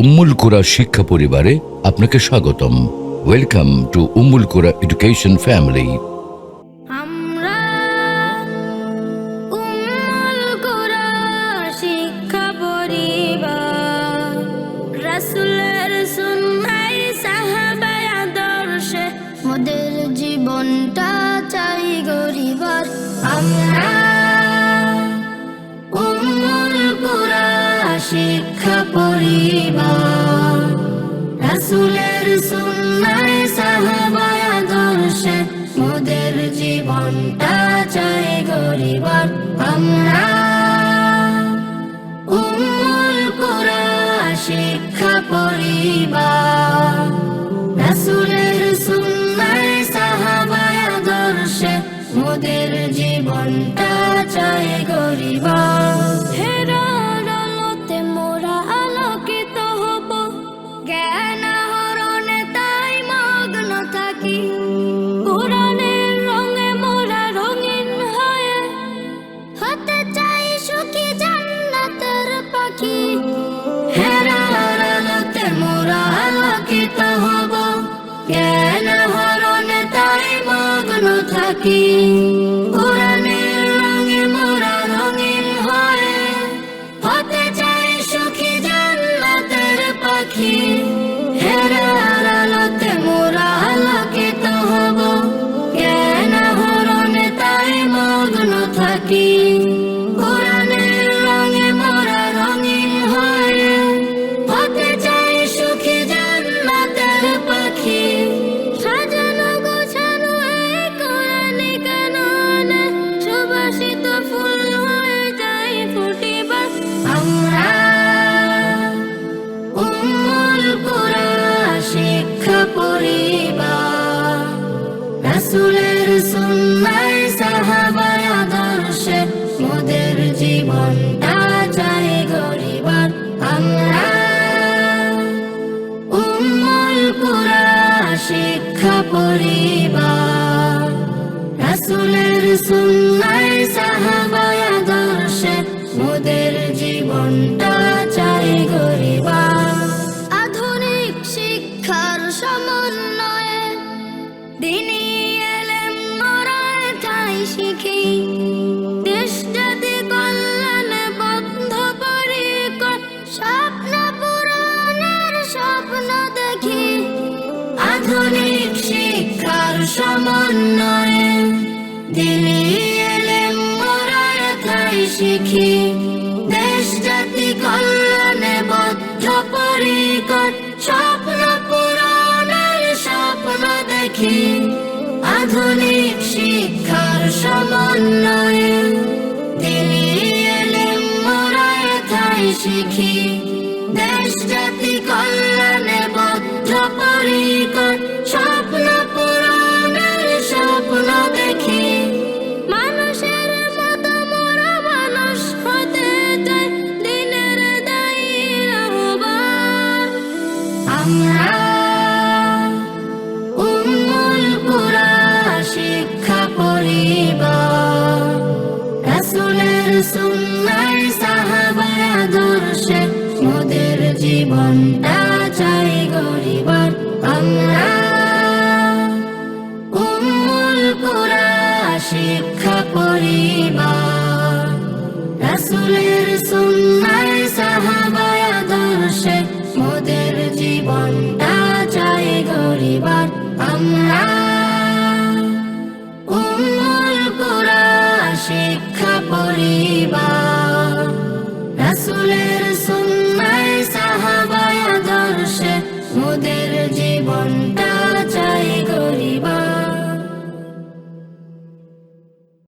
উম্মুল কোরা শিক্ষা পরিবারে আপনাকে স্বাগতম। ওয়েলকাম টু উম্মুল কোরা এডুকেশন ফ্যামিলি পরিবার। রাসূলের সুন্নায় সাহাবায়ে মোদের জীবনটা চাই গরিবার। আমরা থাকি কোরআনের রঙে মোরা রঙিন হয়ে। হতে চাই সুখী জান্নাতের পাখি। হেরার আলোতে মোরা আলোকিত হব। জ্ঞান আহরণে তাই মগ্ন থাকি। পরিবার রাসূলের সুন্নায় সাহাবায়ে আদর্শে মোদের জীবনটা সমন্বয়ে দিনী এলেম মরায় ঠাই শিখি। দেশ জাতি কল্যাণে বদ্ধ পরিকর, স্বপ্ন পূরণের স্বপ্ন দেখি। আধুনিক শিক্ষার সমন্বয়ে দিনী এলেম মোরায় ঠাই শিখি। দেশ জাতি কল্যাণে বদ্ধ পরিকর শিক্ষা পরিবার রাসুলের সুন্নায়